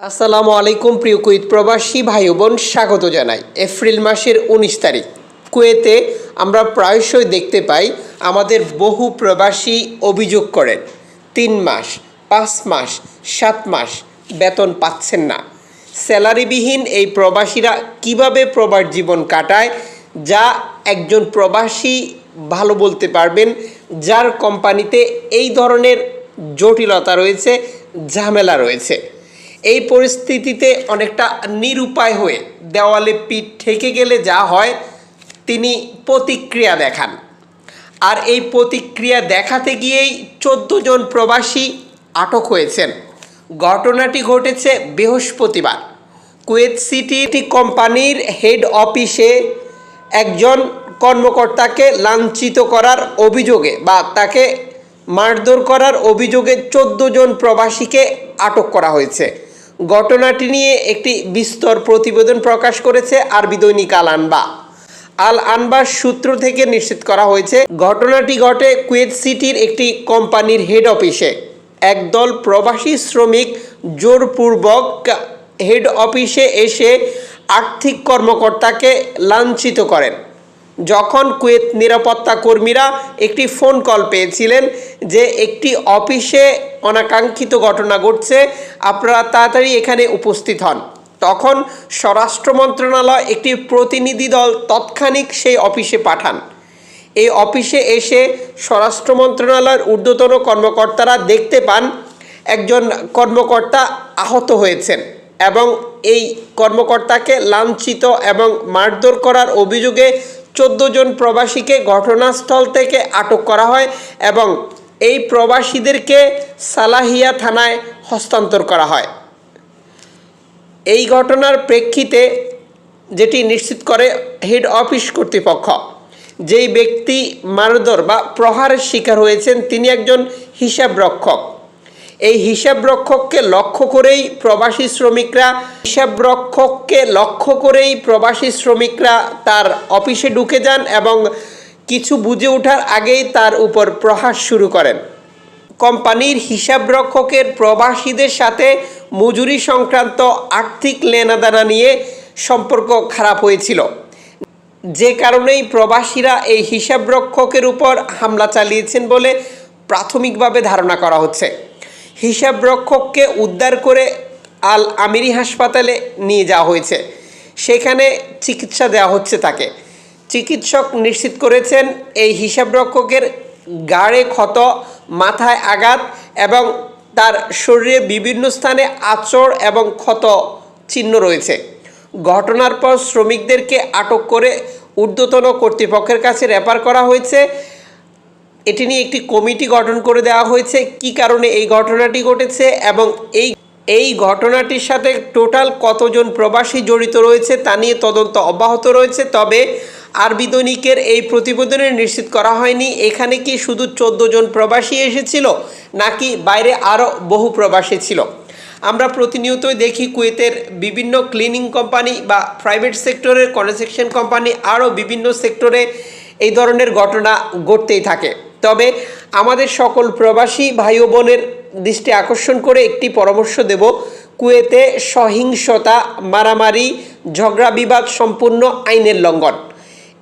আসসালামু আলাইকুম প্রিয় কুয়েত প্রবাসী ভাই বোন, স্বাগত জানাই। এপ্রিল মাসের উনিশ তারিখ। কুয়েতে আমরা প্রায়শই দেখতে পাই আমাদের বহু প্রবাসী অভিযোগ করেন, তিন মাস, পাঁচ মাস, সাত মাস বেতন পাচ্ছেন না। স্যালারিবিহীন এই প্রবাসীরা কীভাবে প্রবাস জীবন কাটায়, যা একজন প্রবাসী ভালো বলতে পারবেন, যার কোম্পানিতে এই ধরনের জটিলতা রয়েছে, ঝামেলা রয়েছে। এই পরিস্থিতিতে অনেকটা নিরুপায় হয়ে দেওয়ালে পিঠ ঠেকে গেলে যা হয়, তিনি প্রতিক্রিয়া দেখান। আর এই প্রতিক্রিয়া দেখাতে গিয়েই চোদ্দ জন প্রবাসী আটক হয়েছেন। ঘটনাটি ঘটেছে বৃহস্পতিবার। কুয়েত সিটি কোম্পানির হেড অফিসে একজন কর্মকর্তাকে লাঞ্ছিত করার অভিযোগে বা তাকে মারধর করার অভিযোগে চোদ্দ জন প্রবাসীকে আটক করা হয়েছে। ঘটনাটি নিয়ে একটি বিস্তর প্রতিবেদন প্রকাশ করেছে আরবি দৈনিক আল আনবা আল আনবার সূত্র থেকে নিশ্চিত করা হয়েছে, ঘটনাটি ঘটে কুয়েত সিটির একটি কোম্পানির হেড অফিসে। একদল প্রবাসী শ্রমিক জোরপূর্বক হেড অফিসে এসে আর্থিক কর্মকর্তাকে লাঞ্ছিত করেন। যখন কুয়েত নিরাপত্তা কর্মীরা একটি ফোন কল পেয়েছিলেন যে একটি অফিসে অনাকাঙ্ক্ষিত ঘটনা ঘটছে। আপনারা তাড়াতাড়ি এখানে উপস্থিত হন। তখন স্বরাষ্ট্র মন্ত্রণালয় একটি প্রতিনিধি দল তৎক্ষণিক সেই অফিসে পাঠান। এই অফিসে এসে স্বরাষ্ট্র মন্ত্রণালয়ের ঊর্ধ্বতন কর্মকর্তারা দেখতে পান, একজন কর্মকর্তা আহত হয়েছেন এবং এই কর্মকর্তাকে লাঞ্ছিত এবং মারধর করার অভিযোগে চোদ্দ জন প্রবাসীকে ঘটনাস্থল থেকে আটক করা হয় এবং এই প্রবাসীদেরকে সালাহিয়া থানায় হস্তান্তর করা হয়। এই ঘটনার প্রেক্ষিতে যেটি নিশ্চিত করে হেড অফিস কর্তৃপক্ষ, যেই ব্যক্তি মারধর বা প্রহারের শিকার হয়েছেন, তিনি একজন হিসাবরক্ষক। এই হিসাবরক্ষককে লক্ষ্য করেই প্রবাসী শ্রমিকরা, হিসাবরক্ষককে লক্ষ্য করেই প্রবাসী শ্রমিকরা তার অফিসে ঢুকে যান এবং কিছু বুঝে ওঠার আগেই তার উপর প্রহাস শুরু করেন। কোম্পানির হিসাবরক্ষকের প্রবাসীদের সাথে মজুরি সংক্রান্ত আর্থিক লেনাদানা নিয়ে সম্পর্ক খারাপ হয়েছিল। যে কারণেই প্রবাসীরা এই হিসাবরক্ষকের উপর হামলা চালিয়েছেন বলে প্রাথমিকভাবে ধারণা করা হচ্ছে। হিসাবরক্ষককে উদ্ধার করে আল আমিরি হাসপাতালে নিয়ে যাওয়া হয়েছে। সেখানে চিকিৎসা দেওয়া হচ্ছে তাকে। চিকিৎসক নিশ্চিত করেছেন, এই হিসাবরক্ষকের গাড়ে ক্ষত, মাথায় আঘাত এবং তার শরীরে বিভিন্ন স্থানে আচর এবং ক্ষত চিহ্ন রয়েছে। ঘটনার পর শ্রমিকদেরকে আটক করে ঊর্ধ্বতন কর্তৃপক্ষের কাছে রেফার করা হয়েছে। এটি নিয়ে একটি কমিটি গঠন করে দেওয়া হয়েছে কি কারণে এই ঘটনাটি ঘটেছে এবং এই এই ঘটনাটির সাথে টোটাল কতজন প্রবাসী জড়িত রয়েছে তা নিয়ে তদন্ত অব্যাহত রয়েছে। তবে আরবি দৈনিকের এই প্রতিবেদনে নিশ্চিত করা হয়নি, এখানে কি শুধু চোদ্দ জন প্রবাসী এসেছিল, নাকি বাইরে আরও বহু প্রবাসী ছিল? আমরা প্রতিনিয়তই দেখি কুয়েতের বিভিন্ন ক্লিনিং কোম্পানি বা প্রাইভেট সেক্টরের কনস্ট্রাকশন কোম্পানি আরও বিভিন্ন সেক্টরে এই ধরনের ঘটনা ঘটতেই থাকে। তবে আমাদের সকল প্রবাসী ভাই বোনের দৃষ্টি আকর্ষণ করে একটি পরামর্শ দেব, কুয়েতে সহিংসতা, মারামারি, ঝগড়া বিবাদ সম্পূর্ণ আইনের লঙ্ঘন।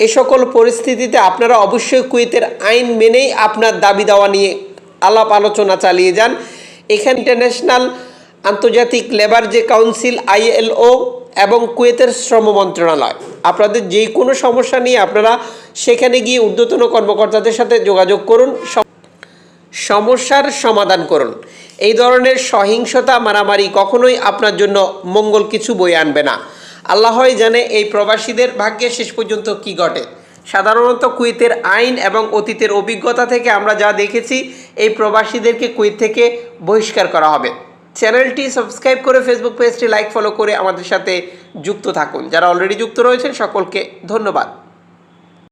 এ সকল পরিস্থিতিতে আপনারা অবশ্যই কুয়েতের আইন মেনেই আপনার দাবি দাওয়া নিয়ে আলাপ আলোচনা চালিয়ে যান। এখানে ইন্টারন্যাশনাল আন্তর্জাতিক লেবার যে কাউন্সিল, আইএলও এবং কুয়েতের শ্রম মন্ত্রণালয়, আপনাদের যে কোনো সমস্যা নিয়ে আপনারা সেখানে গিয়ে ঊর্ধ্বতন কর্মকর্তাদের সাথে যোগাযোগ করুন সমস্যার সমাধান করুন। এই ধরনের সহিংসতা, মারামারি কখনোই আপনার জন্য মঙ্গল কিছু বয়ে আনবে না। আল্লাহই জানে এই প্রবাসীদের ভাগ্যে শেষ পর্যন্ত কি ঘটে। সাধারণত কুইতের আইন এবং অতীতের অভিজ্ঞতা থেকে আমরা যা দেখেছি, এই প্রবাসীদেরকে কুইত থেকে বহিষ্কার করা হবে। চ্যানেলটি সাবস্ক্রাইব করে ফেসবুক পেজটি লাইক, ফলো করে আমাদের সাথে যুক্ত থাকুন। যারা অলরেডি যুক্ত রয়েছেন, সকলকে ধন্যবাদ।